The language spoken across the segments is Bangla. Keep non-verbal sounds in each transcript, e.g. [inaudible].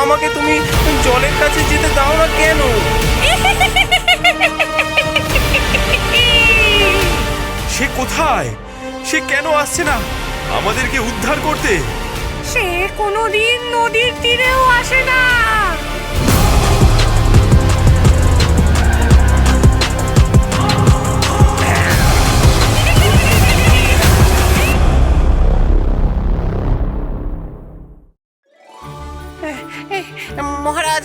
আমাকে তুমি জলের কাছে যেতে দাও না কেন? সে কোথায়? সে কেন আসছে না? আমাদেরকে উদ্ধার করতে। সে কোনোদিন নদীর তীরেও আসে না।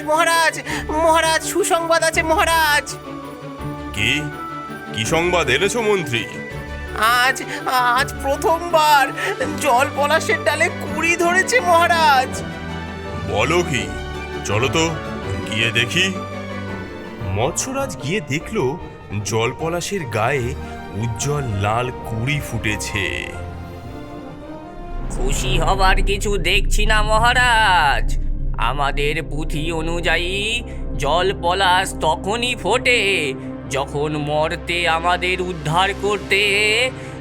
মহারাজ মহারাজ মহারাজ সুসংবাদ আছে মহারাজ। কি? কি সংবাদ এনেছো মন্ত্রী? আজ আজ প্রথমবার জল পলাশের ডালে কুড়ি ধরেছে মহারাজ। বলো কি? চলো তো গিয়ে দেখি। মৎস্যরাজ গিয়ে দেখল জলপলাশের গায়ে উজ্জ্বল লাল কুড়ি ফুটেছে। খুশি হবার কিছু দেখছি না মহারাজ। আমাদের পুঁথি অনুযায়ী জল পলাশ তখনই ফোটে। যখন মর্তে আমাদের উদ্ধার করতে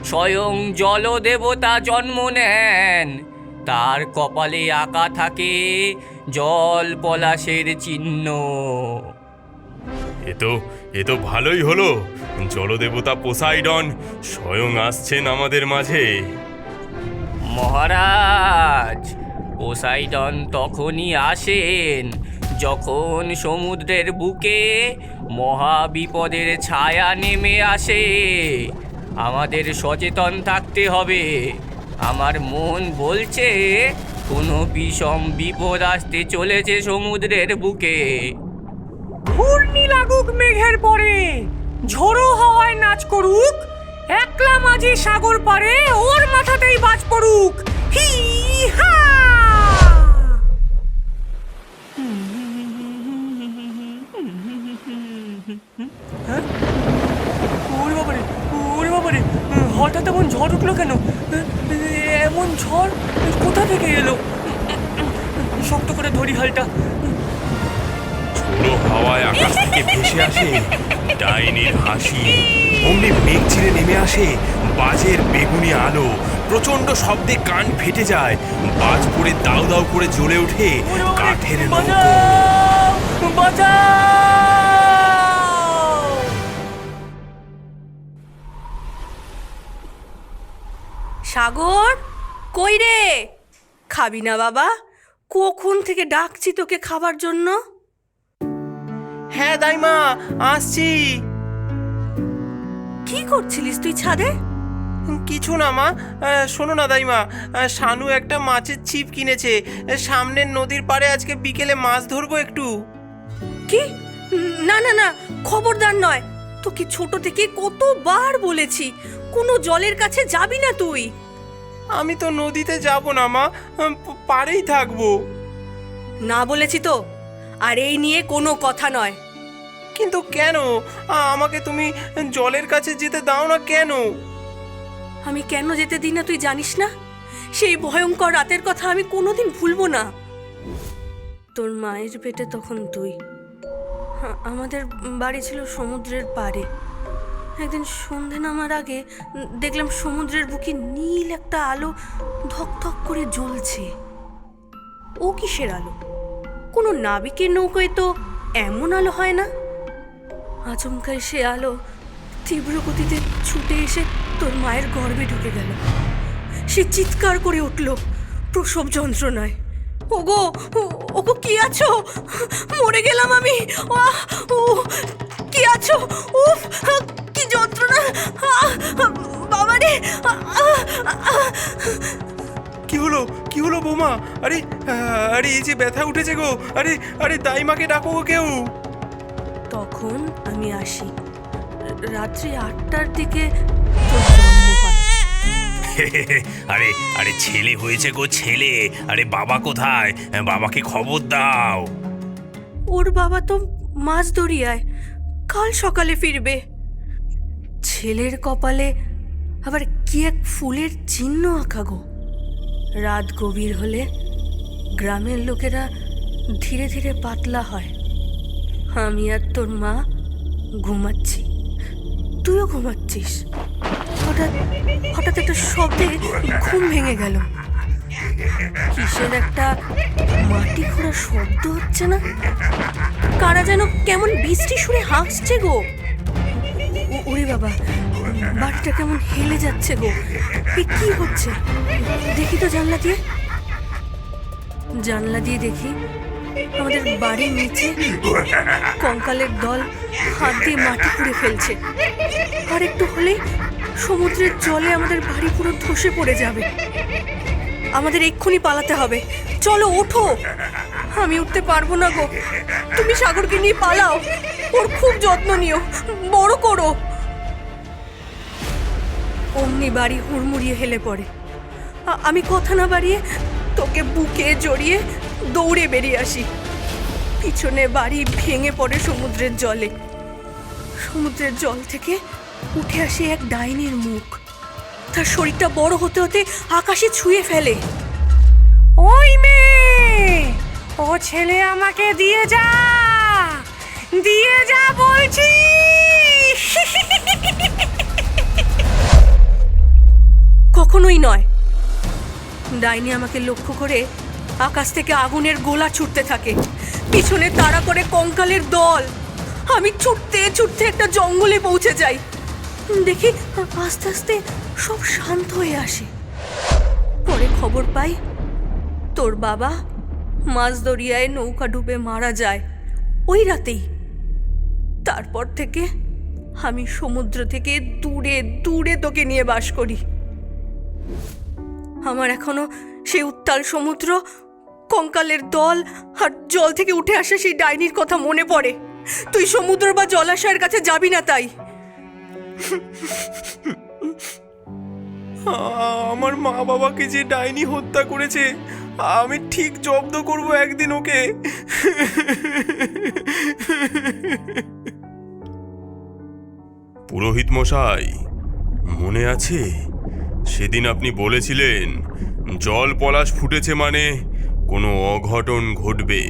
স্বয়ং জলদেবতা জন্ম নেন তার কপালে আঁকা থাকে জল পলাশের চিহ্ন। এ তো এ তো ভালোই হলো। জলদেবতা পোসাইডন স্বয়ং আসছেন আমাদের মাঝে। মহারাজ পোসাইডন তখনই আসেন, যখন সমুদ্রের বুকে মহাবিপদের ছায়া নেমে আসে। আমাদের সচেতন থাকতে হবে। আমার মন বলছে, কোনো বিষম বিপদ আসতে চলেছে সমুদ্রের বুকে। ঘূর্ণি লাগুক মেঘের পরে, ঝোড়ো হাওয়ায় নাচ করুক, একলা মাঝি সাগর পারে ওর মাথাতেই বাজ পড়ুক। হি হা ওরে বাবারে ওরে বাবারে হঠাৎ এমন ঝড় উঠল কেন এমন ঝড় কোথা থেকে এলো ঝোড়ো হাওয়ায় আকাশ থেকে ভেসে আসে ডাইনির হাসি। অমনি মেঘ চিরে নেমে আসে বাজের বেগুনি আলো। প্রচণ্ড শব্দে কান ফেটে যায়। বাজ পড়ে দাউ দাউ করে জ্বলে ওঠে কাঠের সাগর কই রে? খাবি না বাবা? কখন থেকে ডাকছি তোকে খাবার জন্য? হ্যাঁ দাইমা আসছি। কি করছিলিস তুই ছাদে? কিছু না মা। আহ, শোনো না দাইমা। আহ, শানু একটা মাছের ছিপ কিনেছে। সামনের নদীর পাড়ে আজকে বিকেলে মাছ ধরবো একটু। কি? না না না খবরদার নয়। তোকে ছোট থেকে কতবার বলেছি কোনো জলের কাছে যাবি না তুই। আমি তো নদীতে যাব না মা। আহ, প- পাড়েই থাকব। না বলেছি তো? আর এই নিয়ে কোনো কথা নয়। কিন্তু কেন? আমাকে তুমি জলের কাছে যেতে দাও না কেন? আমি কেন যেতে দিই না তুই জানিস না? সেই ভয়ঙ্কর রাতের কথা আমি কোনোদিন ভুলবো না। তোর মায়ের পেটে তখন তুই। আ- আমাদের বাড়ি ছিল সমুদ্রের পাড়ে। একদিন সন্ধে নামার আগে দেখলাম সমুদ্রের বুকে নীল একটা আলো ধক ধক করে জ্বলছে। ও কিসের আলো? কোনো নাবিকের নৌকোয় তো এমন আলো হয় না? আচমকাই সে আলো তীব্র গতিতে ছুটে এসে তোর মায়ের গর্ভে ঢুকে গেল। সে চিৎকার করে উঠল, প্রসব যন্ত্রণায়। ওগো ওগো, কি আছো? মরে গেলাম আমি। ও, কি আছো? উফ যন্ত্রণা। বাবারে কি হলো? কি হলো বৌমা? আরে আরে এই যে ব্যথা উঠেছে গো। আরে আরে দাইমাকে ডাকো কেউ। তখন আমি আসি। রাত্রি আটটার দিকে আরে আরে ছেলে হয়েছে গো ছেলে। আরে বাবা কোথায়? বাবাকে খবর দাও। ওর বাবা তো মাছ দরিয়ায় কাল সকালে ফিরবে। ছেলের কপালে আবার কি এক ফুলের চিহ্ন আঁকা গো? রাত গভীর হলে গ্রামের লোকেরা ধীরে ধীরে পাতলা হয়। আমি আর তোর মা ঘুমাচ্ছি। তুইও ঘুমাচ্ছিস? হঠাৎ হঠাৎ একটা শব্দে ঘুম ভেঙে গেল। কিসের একটা মাটি খোঁড়া শব্দ হচ্ছে না? কারা যেন কেমন বৃষ্টি সুরে হাসছে গো? ওরে বাবা বাড়িটা কেমন হেলে যাচ্ছে গো। কি হচ্ছে? দেখি তো জানলা দিয়ে। জানলা দিয়ে দেখি আমাদের বাড়ির নিচে কঙ্কালের দল হাত দিয়ে মাটি পুড়ে ফেলছে। আর একটু হলেই সমুদ্রের জলে আমাদের বাড়ি পুরো ধসে পড়ে যাবে। আমাদের এক্ষুনি পালাতে হবে। চলো, ওঠো। আমি উঠতে পারব না গো। তুমি সাগরকে নিয়ে পালাও। ওর খুব যত্ন নিও। বড় করো। অমনি বাড়ি হুড়মুড়িয়ে হেলে পড়ে। আমি কথা না বাড়িয়ে তোকে বুকে জড়িয়ে দৌড়ে বেরিয়ে আসি। পিছনে বাড়ি ভেঙে পড়ে সমুদ্রের জলে। সমুদ্রের জল থেকে উঠে আসে এক ডাইনির মুখ। তার শরীরটা বড় হতে হতে আকাশে ছুঁয়ে ফেলে। ওই মেয়ে, ও ছেলে আমাকে দিয়ে যা দিয়ে যা বলছি। [laughs] কখনোই নয়। ডাইনি আমাকে লক্ষ্য করে আকাশ থেকে আগুনের গোলা ছুটতে থাকে। পিছনে তাড়া করে কঙ্কালের দল। আমি ছুটতে ছুটতে একটা জঙ্গলে পৌঁছে যাই। দেখি আস্তে আস্তে সব শান্ত হয়ে আসে। পরে খবর পাই, তোর বাবা মাছ দরিয়ায় নৌকা ডুবে মারা যায়। ওই রাতেই। তারপর থেকে আমি সমুদ্র থেকে দূরে দূরে তোকে নিয়ে বাস করি। আমার এখনও সেই উত্তাল সমুদ্র কঙ্কালের দল আর জল থেকে উঠে আসা সেই ডাইনির কথা মনে পড়ে। তুই সমুদ্র বা জলাশয়ের কাছে যাবি না তাই। আমার মা বাবাকে যে ডাইনি হত্যা করেছে আমি ঠিক জব্দ করব একদিন ওকে। পুরোহিত মশাই মনে আছে সেদিন আপনি বলেছিলেন জল পলাশ ফুটেছে মানে কোনো অঘটন ঘটবে।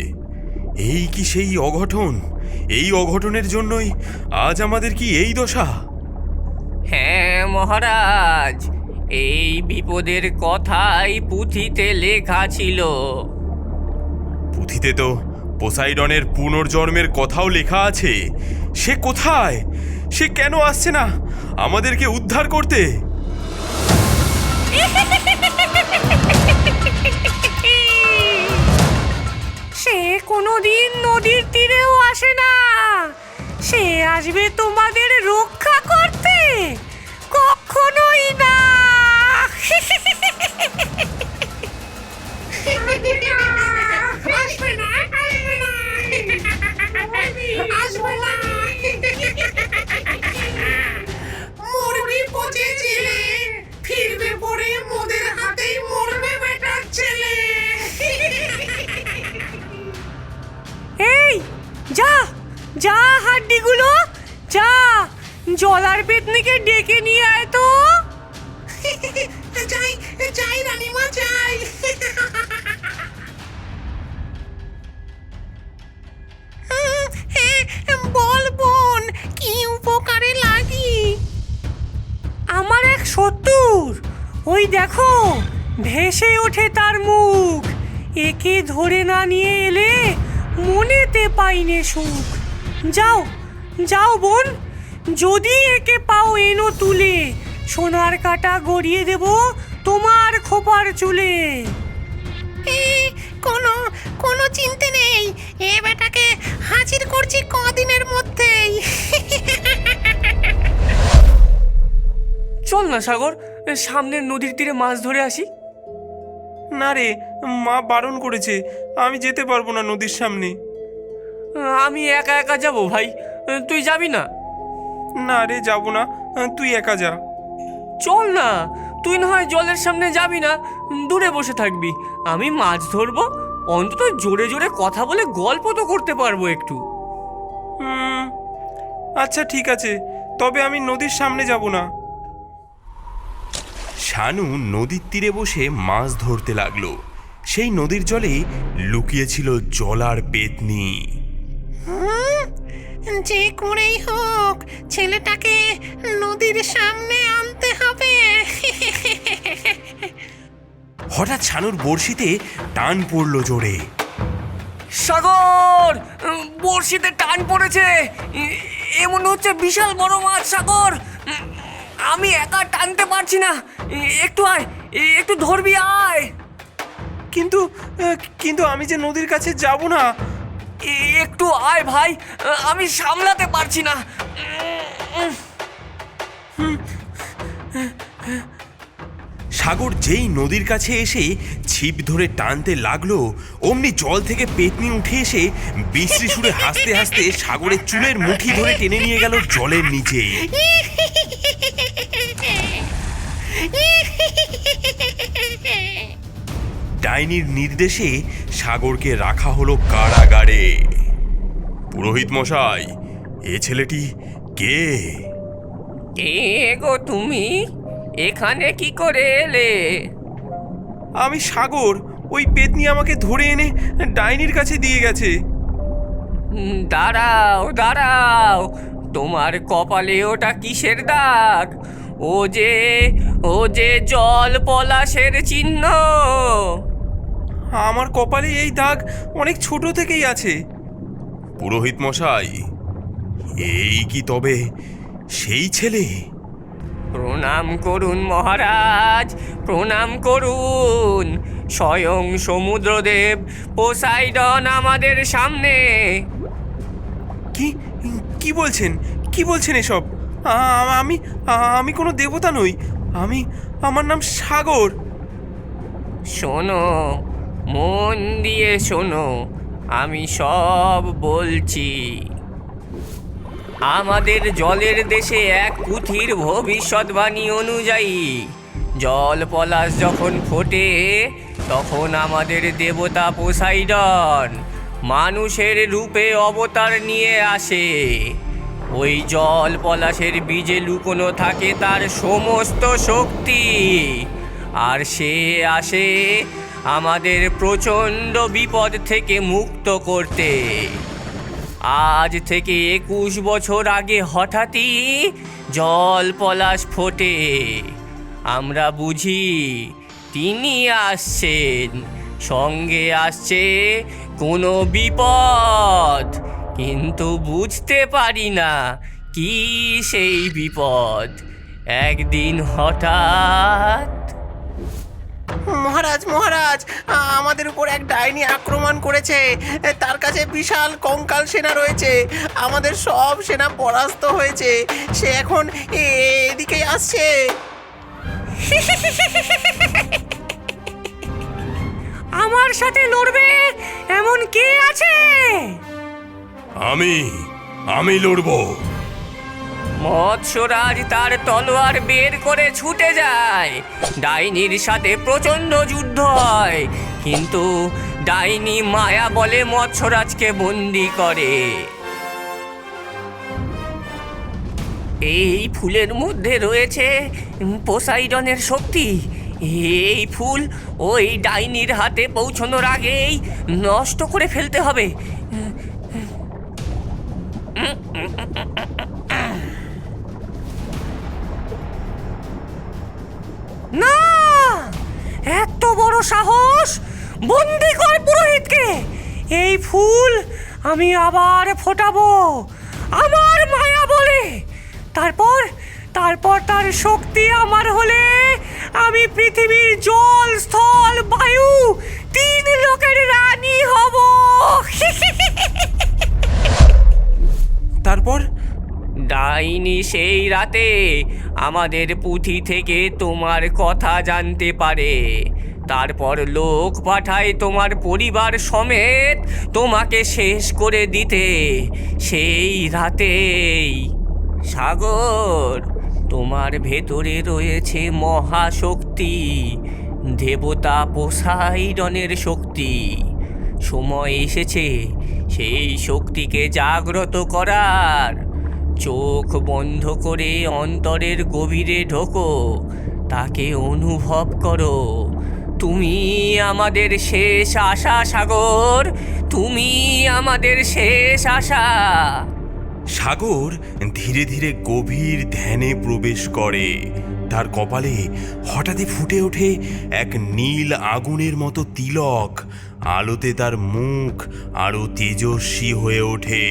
এই কি সেই অঘটন? এই অঘটনের জন্যই আজ আমাদের কি এই দশা? হ্যাঁ মহারাজ এই বিপদের কথাই পুঁথিতে লেখা ছিল। পুঁথিতে তো পোসাইডনের পুনর্জন্মের কথাও লেখা আছে। সে কোথায়? সে কেন আসছে না আমাদেরকে উদ্ধার করতে? [laughs] সে কোনোদিন নদীর তীরেও আসে না। সে আসবে তোমাদের রক্ষা করতে। কখনোই না। মরবি পচে ছেলে ফিরবে পরে মোদের হাতেই মরবে বেটার ছেলে। এই, যা যা হাড্ডিগুলো, যা, জলার পেতনিকে ডেকে নিয়ে আয় তো। ভেসে ওঠে তার মুখ। একে ধরে না নিয়ে এলে মনেতে পাইনে সুখ। যাও যাও বোন যদি একে পাও এনো তুলে সোনার কাটা গড়িয়ে দেব তোমার খোপার চুলে। এ, কোনো কোনো চিন্তা নেই এ বেটাকে হাজির করছি কদিনের মধ্যেই। চল না সাগর সামনের নদীর তীরে মাছ ধরে আসি। না রে মা বারণ করেছে আমি যেতে পারব না নদীর সামনে। আমি একা একা যাব ভাই তুই যাবি না? না রে যাব না তুই একা যা। চল না তুই না হয় জলের সামনে যাবি না দূরে বসে থাকবি। আমি মাছ ধরবো অন্তত জোরে জোরে কথা বলে গল্প তো করতে পারব একটু। আচ্ছা ঠিক আছে তবে আমি নদীর সামনে যাব না। শানু নদীর তীরে বসে মাছ ধরতে লাগল। সেই নদীর জলে লুকিয়েছিল জলার পেতনি যে করেই হোক ছেলেটাকে নদীর সামনে আনতে হবে। হঠাৎ ছানুর বড়শিতে টান পড়ল জোরে। সাগর বড়শিতে টান পড়েছে। এ- এমন হচ্ছে বিশাল বড় মাছ সাগর। আমি একা টানতে পারছি না। একটু আয় এ- একটু ধরবি আয়। কিন্তু কিন্তু আমি যে নদীর কাছে যাব না। এ- একটু আয় ভাই আমি সামলাতে পারছি না। সাগর যেই নদীর কাছে এসে ছিপ ধরে টানতে লাগল অমনি জল থেকে পেতনি উঠে এসে বিশ্রী সুরে হাসতে হাসতে সাগরের চুলের মুঠি ধরে টেনে নিয়ে গেল জলের নিচে। [laughs] ডাইনির নির্দেশে সাগরকে রাখা হলো কারাগারে। পুরোহিত মশাই এ ছেলেটি কে? কে গো তুমি? এখানে কি করে এলে? আমি সাগর ওই পেতনি আমাকে ধরে এনে ডাইনির কাছে দিয়ে গেছে। দাঁড়াও দাঁড়াও। তোমার কপালে ওটা কিসের দাগ? ও যে ও যে জল পলাশের চিহ্ন। আমার কপালে এই দাগ অনেক ছোট থেকেই আছে। পুরোহিত মশাই এই কি তবে সেই ছেলে? প্রণাম করুন মহারাজ প্রণাম করুন। স্বয়ং সমুদ্রদেব পোসাইডন আমাদের সামনে। কি কি বলছেন? কি বলছেন এসব? আমি আমি কোনো দেবতা নই। আমি আমার নাম সাগর। শোনো, মন দিয়ে শোনো, আমি সব বলছি। আমাদের জলের দেশে এক পুঁথির ভবিষ্যৎবাণী অনুযায়ী, জল পলাশ যখন ফোটে, তখন আমাদের দেবতা পোসাইডন মানুষের রূপে অবতার নিয়ে আসে। ওই জল পলাশের বীজে লুকোনো থাকে তার সমস্ত শক্তি। আর সে আসে আমাদের প্রচণ্ড বিপদ থেকে মুক্ত করতে। আজ থেকে একুশ বছর আগে হঠাৎই জল পলাশ ফোটে। আমরা বুঝি তিনি আসছেন, সঙ্গে আসছে কোনো বিপদ। কিন্তু বুঝতে পারি না কি সেই বিপদ। একদিন হঠাৎ মহারাজ মহারাজ আমাদের উপর এক ডাইনি আক্রমণ করেছে। তার কাছে বিশাল কঙ্কাল সেনা রয়েছে। আমাদের সব সেনা পরাস্ত হয়েছে। সে এখন এ- এদিকেই আসছে। আমার সাথে লড়বে? এমন কে আছে? আমি আমি লড়বো। মৎস্যরাজ তার তলোয়ার বের করে ছুটে যায়। ডাইনির সাথে প্রচণ্ড যুদ্ধ হয়। কিন্তু ডাইনি মায়া বলে মৎস্যরাজকে বন্দি করে। এই ফুলের মধ্যে রয়েছে পোসাইডনের শক্তি। এই ফুল ওই ডাইনির হাতে পৌঁছানোর আগেই নষ্ট করে ফেলতে হবে। না! এত বড় সাহস! বন্দি কর পুরোহিতকে! এই ফুল আমি আবার ফোটাবো। আমার মায়া বলে! তারপর তারপর তার শক্তি আমার হলে আমি পৃথিবীর জল, স্থল, বায়ু তিন লোকের রানী হব। [laughs] তারপর? ডাইনি সেই রাতে আমাদের পুঁথি থেকে তোমার কথা জানতে পারে। তারপর লোক পাঠায় তোমার পরিবার সমেত তোমাকে শেষ করে দিতে। সেই রাতেই সাগর তোমার ভেতরে রয়েছে মহাশক্তি, দেবতা পোসাইডনের শক্তি। সময় এসেছে সেই শক্তিকে জাগ্রত করার। চোখ বন্ধ করে অন্তরের গভীরে ঢোকো, তাকে অনুভব করো। তুমি আমাদের শেষ আশা, সাগর। তুমি আমাদের শেষ আশা। সাগর ধীরে ধীরে গভীর ধ্যানে প্রবেশ করে। তার কপালে হঠাৎই ফুটে ওঠে এক নীল আগুনের মতো তিলক আলোতে তার মুখ আরও তেজস্বী হয়ে ওঠে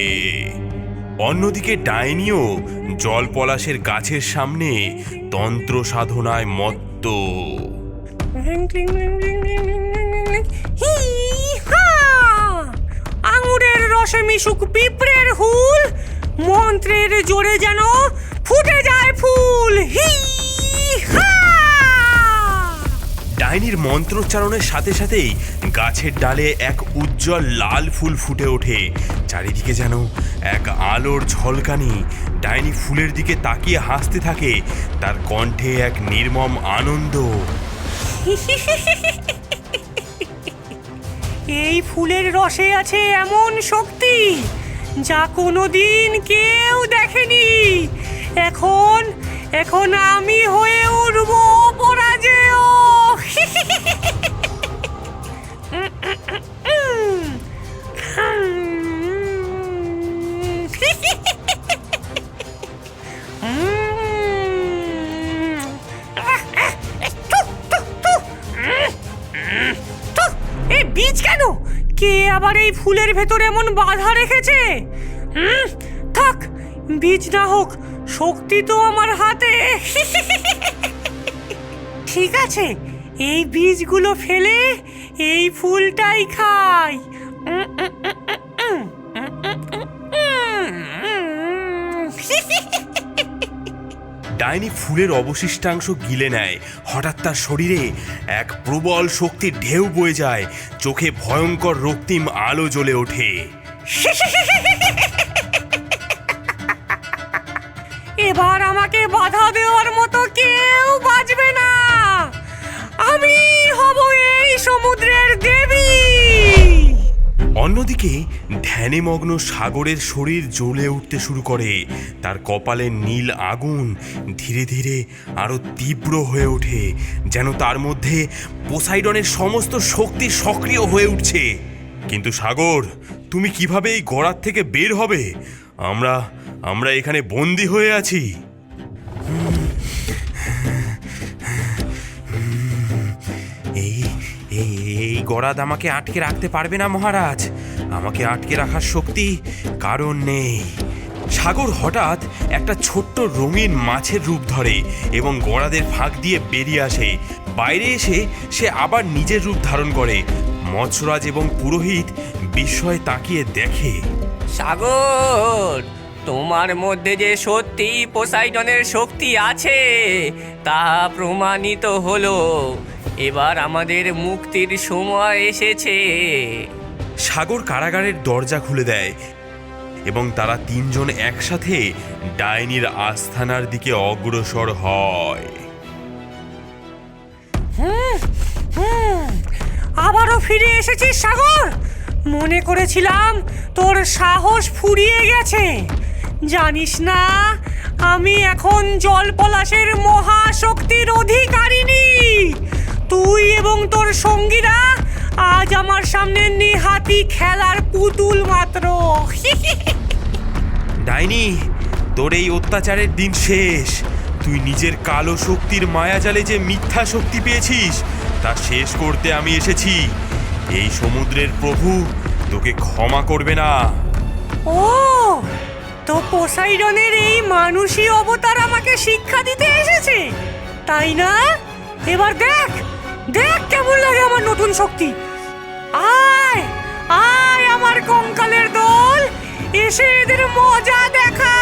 অন্যদিকে ডাইনিও জল পলাশের গাছের সামনে তন্ত্র সাধনায় মত্ত! আঙুরের রসে মিশুক পিঁপড়ের হুল মন্ত্রের জোরে যেন ফুটে যায় ফুল হা ডাইনির মন্ত্রোচ্চারণের সাথে সাথেই গাছের ডালে এক উজ্জ্বল লাল ফুল ফুটে ওঠে। চারিদিকে যেন এক আলোর ঝলকানি। ডাইনি ফুলের দিকে তাকিয়ে হাসতে থাকে। তার কণ্ঠে এক নির্মম আনন্দ। এই ফুলের রসে আছে এমন শক্তি যা কোনোদিন কেউ দেখেনি। এখন এখন আমি হয়ে উঠব পরাজেয়। এই বীজ কেন? কে আবার এই ফুলের ভেতর এমন বাধা রেখেছে? থাক, বীজ না হোক শক্তি তো আমার হাতে। ঠিক আছে, এই বীজগুলো ফেলে এই ফুলটাই খাই। ডাইনি ফুলের অবশিষ্টাংশ গিলে নেয়। হঠাৎ তার শরীরে এক প্রবল শক্তির ঢেউ বয়ে যায়। চোখে ভয়ঙ্কর রক্তিম আলো জ্বলে ওঠে। এবার আমাকে বাধা দেওয়ার মতো কেউ বাঁচবে না। আমি হব এই সমুদ্রের দেবী। অন্যদিকে ধ্যানে মগ্ন সাগরের শরীর জ্বলে উঠতে শুরু করে। তার কপালে নীল আগুন ধীরে ধীরে আরও তীব্র হয়ে ওঠে, যেন তার মধ্যে পোসাইডনের সমস্ত শক্তি সক্রিয় হয়ে উঠছে। কিন্তু সাগর, তুমি কীভাবে এই গড়ার থেকে বের হবে? আমরা আমরা এখানে বন্দি হয়ে আছি। এই এই গরাদ আমাকে আটকে রাখতে পারবে না, মহারাজ। আমাকে আটকে রাখার শক্তি কারণ নেই। সাগর হঠাৎ একটা ছোট্ট রঙিন মাছের রূপ ধরে এবং গড়াদের ফাঁক দিয়ে বেরিয়ে আসে। বাইরে এসে সে আবার নিজের রূপ ধারণ করে। মৎসরাজ এবং পুরোহিত বিস্ময়ে তাকিয়ে দেখে। সাগর তোমার মধ্যে যে সত্যি পোসাইডনের শক্তি আছে তা প্রমাণিত হলো। এবার আমাদের মুক্তির সময় এসেছে। সাগর কারাগারের দরজা খুলে দেয় এবং তারা তিনজন একসাথে ডাইনির আস্থানার দিকে অগ্রসর হয়। হুম, আবারও ফিরে এসেছিস সাগর? মনে করেছিলাম তোর সাহস ফুরিয়ে গেছে। জানিস না, আমি এখন জল পলাশের মহাশক্তির অধিকারিণী। তুই এবং তোর সঙ্গীরা আজ আমার সামনে নিহাতি খেলার পুতুল মাত্র। [laughs] ডাইনি, তোর এই অত্যাচারের দিন শেষ। তুই নিজের কালো শক্তির মায়াজালে যে মিথ্যা শক্তি পেয়েছিস, তা শেষ করতে আমি এসেছি। এই সমুদ্রের প্রভু তোকে ক্ষমা করবে না। ও, তো পোসাইডনের এই মানুষই অবতার আমাকে শিক্ষা দিতে এসেছে? তাই না? এবার দেখ দেখ কেমন লাগে আমার নতুন শক্তি। আয় আয় আমার কঙ্কালের দল, এসে এদের মজা দেখা।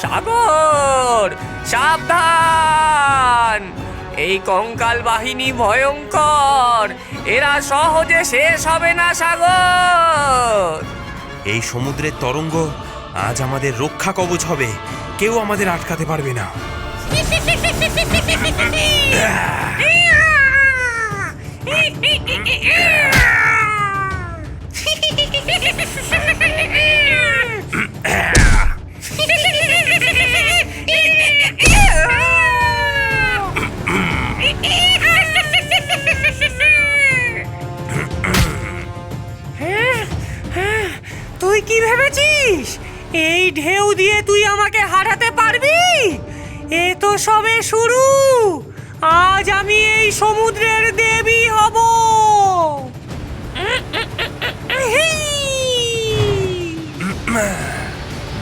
সাগর, সাবধান। এই কঙ্কাল বাহিনী ভয়ঙ্কর। এরা সহজে শেষ হবে না সাগর। এই সমুদ্রের তরঙ্গ আজ আমাদের রক্ষা কবচ হবে। কেউ আমাদের আটকাতে পারবে না। [laughs] তুই কি ভেবেছিস? এই ঢেউ দিয়ে তুই আমাকে হারাতে পারবি? এ তো সবে শুরু। আজ আমি এই সমুদ্রের দেবী হব।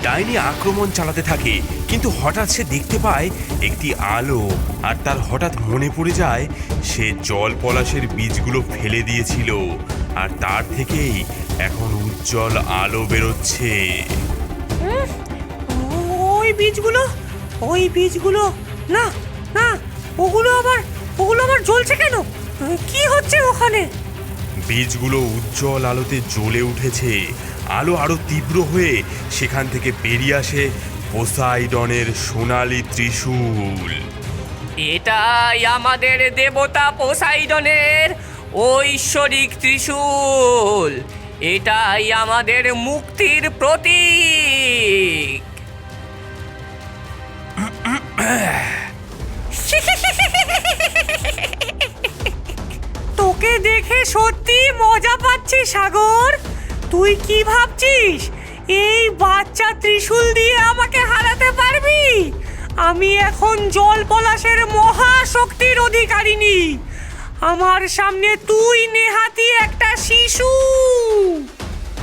ডাইনি আক্রমণ চালাতে থাকে, কিন্তু হঠাৎ সে দেখতে পায় একটি আলো, আর তার হঠাৎ মনে পড়ে যায়, সে জল পলাশের বীজগুলো ফেলে দিয়েছিল। আর তার থেকেই এখন উজ্জ্বল আলো বেরোচ্ছে। ওই বীজগুলো ওই বীজগুলো না না ওগুলো আবার ওগুলো আবার জ্বলছে কেন? কি হচ্ছে ওখানে? বীজগুলো উজ্জ্বল আলোতে জ্বলে উঠেছে। আলো আরও তীব্র হয়ে সেখান থেকে বেরিয়ে আসে পোসাইডনের সোনালি ত্রিশূল। এটাই আমাদের দেবতা পোসাইডনের ঐশ্বরিক ত্রিশূল, এটাই আমাদের মুক্তির প্রতীক। তোকে দেখে সত্যি মজা পাচ্ছি, সাগর। তুই কি ভাবছিস? এই বাচ্চা ত্রিশূল দিয়ে আমাকে হারাতে পারবি? আমি এখন জল পলাশের মহাশক্তির অধিকারিণী। আমার সামনে তুই নেহাতি একটা শিশু।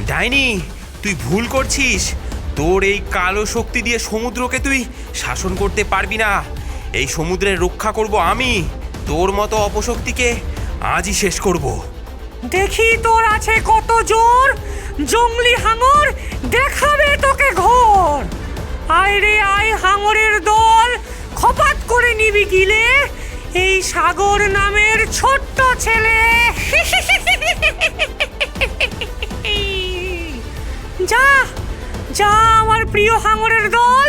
ডাইনি তুই ভুল করছিস। তোর এই কালো শক্তি দিয়ে সমুদ্রকে তুই শাসন করতে পারবি না। এই সমুদ্রের রক্ষা করব আমি। তোর মতো অপশক্তিকে আজই শেষ করব। দেখি তোর আছে কত জোর। জঙ্গলি হাঙর দেখাবে তোকে ঘর। আয় রে আয় হাঙরের দল। খপাত করে নিবি গিলে। এই সাগর নামের ছোট্ট ছেলে। যা যা আমার প্রিয় হাঙরের দল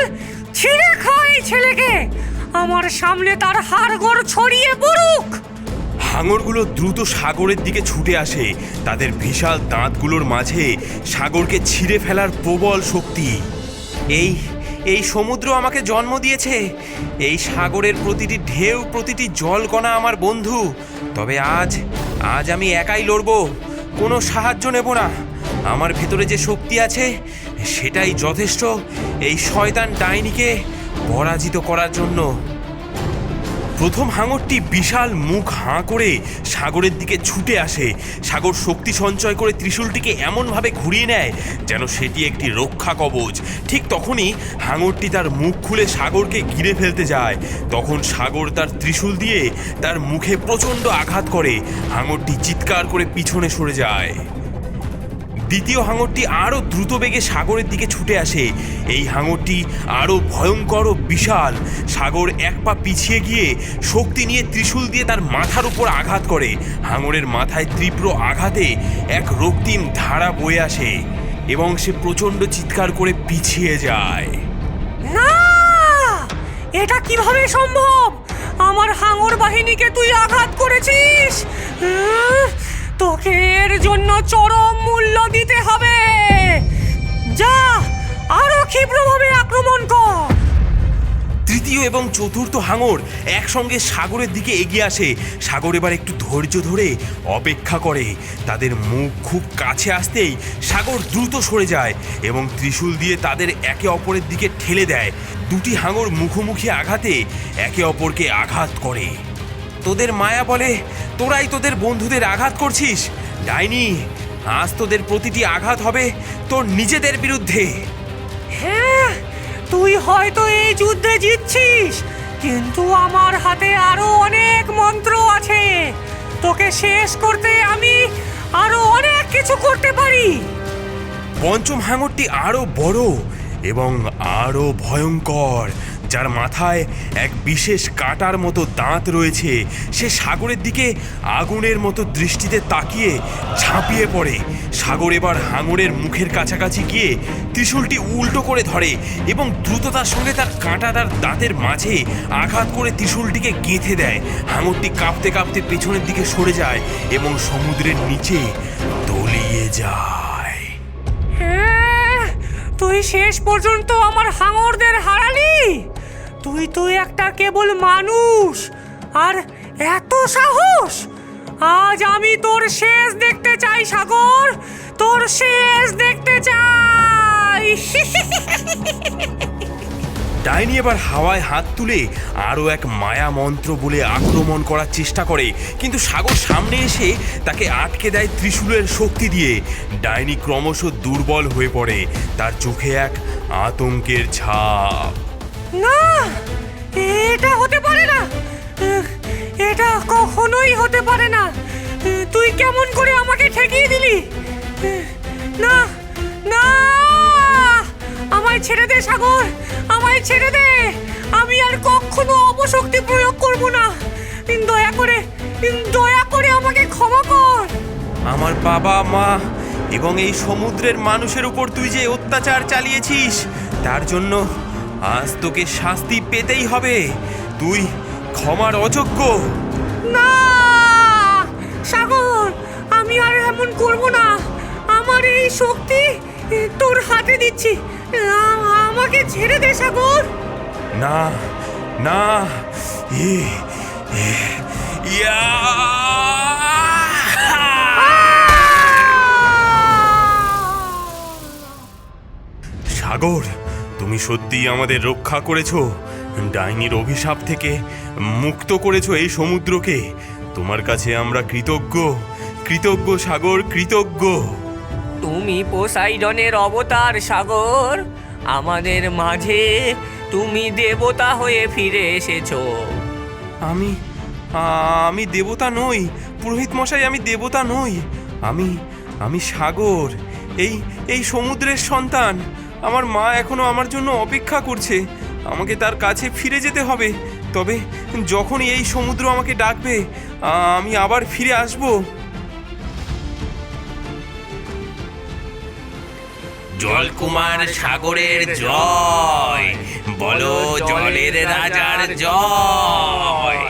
ছিঁড়ে খাও ছেলেকে। আমার সামনে তার হাড়গোড় ছড়িয়ে পড়ুক। হাঙরগুলো দ্রুত সাগরের দিকে ছুটে আসে। তাদের বিশাল দাঁতগুলোর মাঝে সাগরকে ছিঁড়ে ফেলার প্রবল শক্তি। এই এই সমুদ্র আমাকে জন্ম দিয়েছে। এই সাগরের প্রতিটি ঢেউ, প্রতিটি জলকণা আমার বন্ধু। তবে আজ আজ আমি একাই লড়ব। কোনো সাহায্য নেব না। আমার ভেতরে যে শক্তি আছে, সেটাই যথেষ্ট। এই শয়তান ডাইনিকে পরাজিত করার জন্য। প্রথম হাঙরটি বিশাল মুখ হাঁ করে সাগরের দিকে ছুটে আসে। সাগর শক্তি সঞ্চয় করে ত্রিশূলটিকে এমনভাবে ঘুরিয়ে নেয় যেন সেটি একটি রক্ষা কবচ। ঠিক তখনই হাঙরটি তার মুখ খুলে সাগরকে ঘিরে ফেলতে যায়। তখন সাগর তার ত্রিশূল দিয়ে তার মুখে প্রচণ্ড আঘাত করে। হাঙরটি চিৎকার করে পিছনে সরে যায়। দ্বিতীয় হাঙরটি আরও দ্রুত বেগে সাগরের দিকে ছুটে আসে। এই হাঙরটি আরও ভয়ঙ্কর ও বিশাল। সাগর এক পা পিছিয়ে গিয়ে শক্তি নিয়ে ত্রিশূল দিয়ে তার মাথার উপর আঘাত করে। হাঙরের মাথায় তীব্র আঘাতে এক রক্তিম ধারা বয়ে আসে এবং সে প্রচণ্ড চিৎকার করে পিছিয়ে যায়। না! এটা কীভাবে সম্ভব? আমার হাঙর বাহিনীকে তুই আঘাত করেছিস? তোকে এর জন্য চরম মূল্য দিতে হবে। যা আরও ক্ষিপ্রভাবে আক্রমণ কর। তৃতীয় এবং চতুর্থ হাঙর একসঙ্গে সাগরের দিকে এগিয়ে আসে। সাগর এবার একটু ধৈর্য ধরে অপেক্ষা করে। তাদের মুখ খুব কাছে আসতেই সাগর দ্রুত সরে যায় এবং ত্রিশূল দিয়ে তাদের একে অপরের দিকে ঠেলে দেয়। দুটি হাঙর মুখোমুখি আঘাতে একে অপরকে আঘাত করে। তোদের মায়া বলে তোরাই তোদের বন্ধুদের আঘাত করছিস? ডাইনি আজ তোদের প্রতিটি আঘাত হবে তোর নিজেদের বিরুদ্ধে। হ্যাঁ তুই হয়তো এই যুদ্ধে জিতছিস কিন্তু আমার হাতে আরও অনেক মন্ত্র আছে। তোকে শেষ করতে আমি আরও অনেক কিছু করতে পারি। পঞ্চম হাঙরটি আরও বড় এবং আরও ভয়ঙ্কর। যার মাথায় এক বিশেষ কাটার মতো দাঁত রয়েছে, সে সাগরের দিকে আগুনের মতো দৃষ্টিতে তাকিয়ে ঝাঁপিয়ে পড়ে। সাগর এবার হাঙরের মুখের কাছাকাছি গিয়ে ত্রিশূলটি উল্টো করে ধরে এবং দ্রুততার সঙ্গে তার কাঁটাদার দাঁতের মাঝে আঘাত করে ত্রিশূলটিকে গেঁথে দেয়। হাঙরটি কাঁপতে কাঁপতে পেছনের দিকে সরে যায় এবং সমুদ্রের নিচে তলিয়ে যায়। হ্যাঁ তুই শেষ পর্যন্ত আমার হাঙরদের হারালি? তুই তুই একটা কেবল মানুষ। আর এত সাহস? আজ আমি তোর শেষ দেখতে চাই, সাগর। তোর শেষ দেখতে চাই। ডাইনি এবার হাওয়ায় হাত তুলে আরও এক মায়া মন্ত্র বলে আক্রমণ করার চেষ্টা করে। কিন্তু সাগর সামনে এসে তাকে আটকে দেয় ত্রিশূলের শক্তি দিয়ে। ডাইনি ক্রমশ দুর্বল হয়ে পড়ে। তার চোখে এক আতঙ্কের ছাপ। না, এটা হতে পারে না। এটা কখনোই হতে পারে না। তুই কেমন করে আমাকে ঠেকিয়ে দিলি? না না, আমায় ছেড়ে দে, সাগর, আমায় ছেড়ে দে। আমি আর কখনো অপশক্তি প্রয়োগ করব না। দয়া করে দয়া করে আমাকে ক্ষমা কর। আমার বাবা, মা এবং এই সমুদ্রের মানুষের উপর তুই যে অত্যাচার চালিয়েছিস, তার জন্য আজ তোকে শাস্তি পেতেই হবে। তুই ক্ষমার অযোগ্য। না! সাগর আমি আর এমন করব না। আমার এই শক্তি তোর হাতে দিচ্ছি। আমাকে ছেড়ে দে সাগর। না না ইয়া! সাগর তুমি সত্যিই আমাদের রক্ষা করেছ? ডাইনির অভিশাপ থেকে মুক্ত করেছ এই সমুদ্রকে। তোমার কাছে আমরা কৃতজ্ঞ। কৃতজ্ঞ সাগর কৃতজ্ঞ। তুমি পোসাইডনের অবতার সাগর। আমাদের মাঝে তুমি দেবতা হয়ে ফিরে এসেছ। আমি আমি দেবতা নই। পুরোহিত মশাই আমি দেবতা নই। আমি আমি সাগর এই এই সমুদ্রের সন্তান। আমার মা এখনও আমার জন্য অপেক্ষা করছে। আমাকে তার কাছে ফিরে যেতে হবে। তবে যখনই এই সমুদ্র আমাকে ডাকবে আমি আবার ফিরে আসব। জলকুমার সাগরের জয় বলো জলের রাজার জয়।